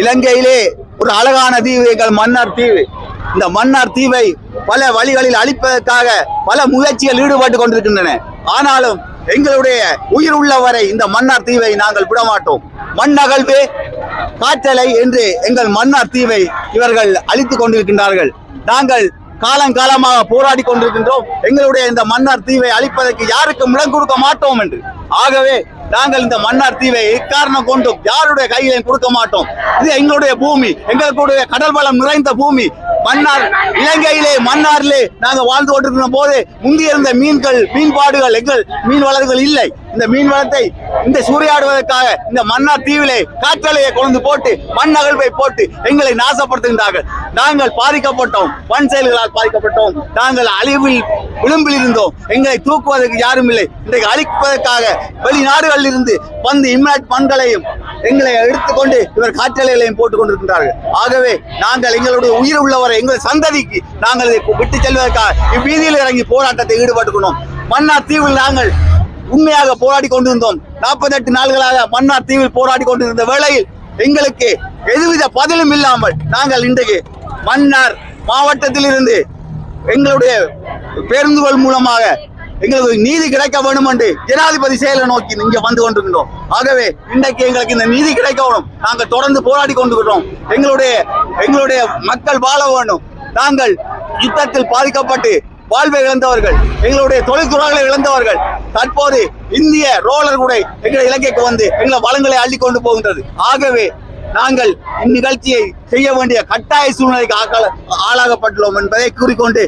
இலங்கையிலே ஒரு அழகான தீவு எங்கள் மன்னார் தீவு. இந்த மன்னார் தீவை பல வழிகளில் அழிப்பதற்காக பல முயற்சிகள் ஈடுபட்டு கொண்டிருக்கின்றன. ஆனாலும் எங்களுடைய உயிர் உள்ளவரை இந்த மன்னார் தீவை நாங்கள் விடமாட்டோம். மண்ணகழ்வு காற்றலை என்று எங்கள் மன்னார் தீவை இவர்கள் அழித்துக் கொண்டிருக்கின்றார்கள். நாங்கள் காலங்காலமாக போராடி கொண்டிருக்கின்றோம். எங்களுடைய இந்த மன்னார் தீவை அழிப்பதற்கு யாருக்கும் இடம் கொடுக்க மாட்டோம் என்று. ஆகவே நாங்கள் இந்த மன்னார் தீவை எக்காரணம் கொண்டும் யாருடைய கையிலையும் கொடுக்க மாட்டோம். இது எங்களுடைய பூமி எங்களுடைய கடல் வளம் நிறைந்த பூமி. மன்னார் இலங்கையிலே மன்னாரிலே நாங்கள் வாழ்ந்து கொண்டிருக்கிற போது முந்தி இருந்த மீன்கள் மீன்பாடுகள் எங்கள் மீன் வளர்கள் இல்லை. இந்த மீன் வளத்தை இந்த சூறையாடுவதற்காக இந்த மன்னார் தீவிலே காற்றலையை கொண்டு போட்டு மண் அகழ்வை போட்டு எங்களை நாசப்படுத்துகின்றார்கள். நாங்கள் பாதிக்கப்பட்டோம். வன் செயல்களால் பாதிக்கப்பட்டோம். நாங்கள் அழிவில் விளிம்பில் இருந்தோம். எங்களை தூக்குவதற்கு யாரும் இல்லை. இன்றைக்கு அழிப்பதற்காக வெளிநாடுகளில் இருந்து வந்து இம்னாட் மண்களையும் எங்களை எடுத்துக்கொண்டு இவர் காற்றலைகளையும் போட்டுக் கொண்டிருக்கின்றார்கள். ஆகவே நாங்கள் எங்களுடைய உயிர் உள்ளவரை எங்கள் சந்ததிக்கு நாங்கள் இதை விட்டு செல்வதற்காக இவ்வீதியில் இறங்கி போராட்டத்தை ஈடுபட்டுக்கணும் மன்னார் தீவில் நாங்கள் உண்மையாக போராடி கொண்டிருந்தோம். நாற்பத்தெட்டு நாள்களாக மன்னார் தீவில் போராடி கொண்டிருந்த வேளையில் எங்களுக்கு எதுவித பதிலும் இல்லாமல் நாங்கள் இன்றைக்கு மன்னார் மாவட்டத்தில் இருந்து எங்களுடைய பேருந்துகள் மூலமாக எங்களுக்கு நீதி கிடைக்க வேண்டும் என்று ஜனாதிபதி செயலை நோக்கி இங்க வந்து கொண்டிருக்கிறோம் ஆகவே இன்றைக்கு எங்களுக்கு இந்த நீதி கிடைக்க வேணும் நாங்கள் தொடர்ந்து போராடி கொண்டிருக்கிறோம் எங்களுடைய எங்களுடைய மக்கள் வாழ வேண்டும். நாங்கள் யுத்தத்தில் பாதிக்கப்பட்டு வாழ்வை இழந்தவர்கள் எங்களுடைய தொழில்துறைகளை இழந்தவர்கள் தற்போது இந்திய ரோலர் கூட எங்களை இலங்கைக்கு வந்து எங்களை வளங்களை அள்ளி கொண்டு போகின்றது. ஆகவே நாங்கள் இந்நிகழ்ச்சியை செய்ய வேண்டிய கட்டாய சூழ்நிலைக்கு ஆளாகப்பட்டுள்ளோம் என்பதை கூறிக்கொண்டு